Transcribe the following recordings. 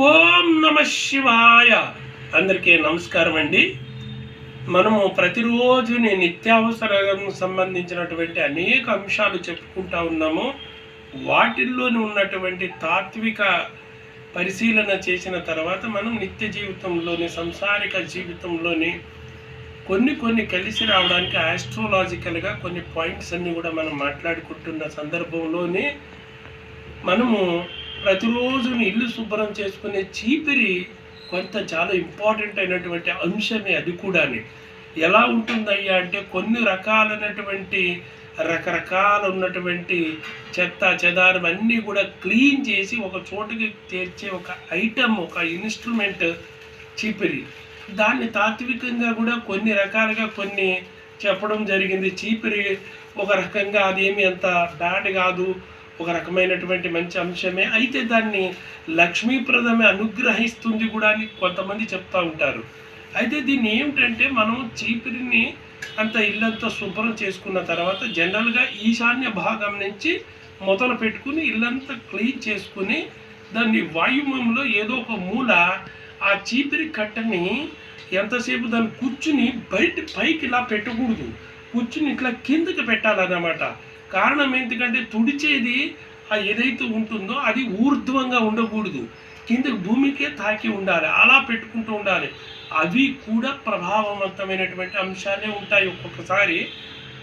ఓం నమ శివాయ. అందరికీ నమస్కారం అండి. మనము ప్రతిరోజు నేను నిత్యావసరం సంబంధించినటువంటి అనేక అంశాలు చెప్పుకుంటా ఉన్నాము. వాటిల్లోని ఉన్నటువంటి తాత్విక పరిశీలన చేసిన తర్వాత మనం నిత్య జీవితంలోని సంసారిక జీవితంలోని కొన్ని కొన్ని కలిసి రావడానికి ఆస్ట్రోలాజికల్గా కొన్ని పాయింట్స్ అన్నీ కూడా మనం మాట్లాడుకుంటున్న సందర్భంలోనే మనము ప్రతిరోజు ఇల్లు శుభ్రం చేసుకునే చీపిరి కొంత చాలా ఇంపార్టెంట్ అయినటువంటి అంశమే అది కూడాని. ఎలా ఉంటుందయ్యా అంటే కొన్ని రకాలైనటువంటి రకరకాల ఉన్నటువంటి చెత్త చెదారం అన్నీ కూడా క్లీన్ చేసి ఒక చోటుకి చేర్చే ఒక ఐటమ్ ఒక ఇన్స్ట్రుమెంట్ చీపిరి. దాన్ని తాత్వికంగా కూడా కొన్ని రకాలుగా కొన్ని చెప్పడం జరిగింది. చీపిరి ఒక రకంగా అదేమి అంత బ్యాడ్ కాదు. ఒక రకమైనటువంటి మంచి అంశమే. అయితే దాన్ని లక్ష్మీప్రదమే అనుగ్రహిస్తుంది కూడా అని కొంతమంది చెప్తూ ఉంటారు. అయితే దీన్ని ఏమిటంటే మనం చీపిరిని అంత ఇల్లంతా శుభ్రం చేసుకున్న తర్వాత జనరల్గా ఈశాన్య భాగం నుంచి మొదలు పెట్టుకుని ఇల్లంతా క్లీన్ చేసుకుని దాన్ని వాయుమంలో ఏదో ఒక మూల ఆ చీపిరి కట్టని ఎంతసేపు దాన్ని కూర్చుని బయట పైకి ఇలా పెట్టకూడదు. కూర్చుని ఇట్లా కిందకి పెట్టాలన్నమాట. కారణం ఎందుకంటే తుడిచేది ఏదైతే ఉంటుందో అది ఊర్ధ్వంగా ఉండకూడదు. కింద భూమికే తాకి ఉండాలి అలా పెట్టుకుంటూ ఉండాలి. అవి కూడా ప్రభావవంతమైనటువంటి అంశాలే ఉంటాయి ఒక్కొక్కసారి.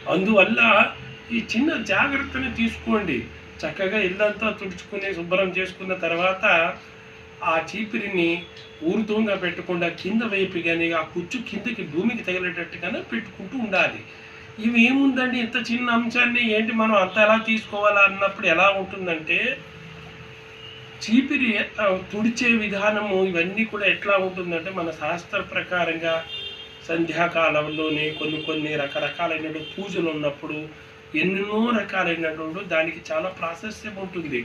అందువల్ల ఈ చిన్న జాగ్రత్తని తీసుకోండి. చక్కగా ఇల్లంతా తుడుచుకుని శుభ్రం చేసుకున్న తర్వాత ఆ చీపిరిని ఊరుతూగా పెట్టకుండా కింద వైపు కానీ ఆ కుచ్చు కిందకి భూమికి తగిలేటట్టుగానే పెట్టుకుంటూ ఉండాలి. ఇవి ఏముందండి ఇంత చిన్న అంశాన్ని ఏంటి మనం అంత ఎలా తీసుకోవాలా అన్నప్పుడు ఎలా ఉంటుందంటే చీపిరి తుడిచే విధానము ఇవన్నీ కూడా ఎట్లా ఉంటుందంటే మన శాస్త్ర ప్రకారంగా సంధ్యాకాలంలోనే కొన్ని కొన్ని రకరకాలైనటువంటి పూజలు ఉన్నప్పుడు ఎన్నెన్నో రకాలైనటువంటి దానికి చాలా ప్రాశస్యం ఉంటుంది.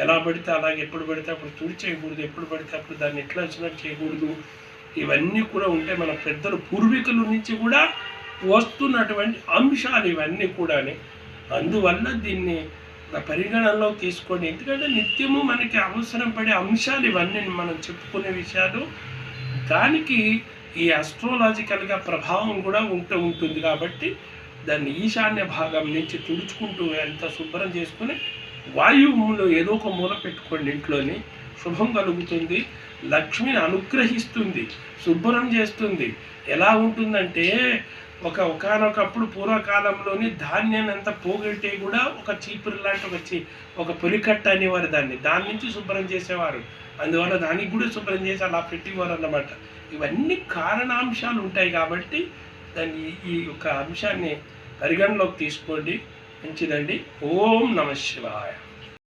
ఎలా పడితే అలాగే ఎప్పుడు పడితే అప్పుడు తుడి చేయకూడదు ఎప్పుడు పడితే అప్పుడు దాన్ని ఎట్లా వచ్చినట్టు చేయకూడదు. ఇవన్నీ కూడా ఉంటే మన పెద్దలు పూర్వీకుల నుంచి కూడా వస్తున్నటువంటి అంశాలు ఇవన్నీ కూడాని అందువల్ల దీన్ని పరిగణనలో తీసుకోండి ఎందుకంటే నిత్యము మనకి అవసరం పడే అంశాలు ఇవన్నీ మనం చెప్పుకునే విషయాలు. దానికి ఈ అస్ట్రోలాజికల్గా ప్రభావం కూడా ఉంటూ ఉంటుంది కాబట్టి దాన్ని ఈశాన్య భాగం నుంచి తుడుచుకుంటూ ఎంత శుభ్రం చేసుకుని వాయువులో ఏదో ఒక మూల పెట్టుకోండి ఇంట్లోని. శుభం కలుగుతుంది లక్ష్మిని అనుగ్రహిస్తుంది శుభ్రం చేస్తుంది. ఎలా ఉంటుందంటే ఒక ఒకనొకప్పుడు పూర్వకాలంలోని ధాన్యాన్ని అంతా పోగొట్టే కూడా ఒక చీపురు లాంటి ఒక చీ ఒక పొలికట్ట అనేవారు దాన్ని. దాని నుంచి శుభ్రం చేసేవారు. అందువల్ల దానికి కూడా శుభ్రం చేసి అలా పెట్టేవారు అన్నమాట. ఇవన్నీ కారణాంశాలు ఉంటాయి కాబట్టి దాన్ని ఈ యొక్క అంశాన్ని పరిగణలోకి తీసుకోండి. మంచిదండి. ఓం నమ శివాయ.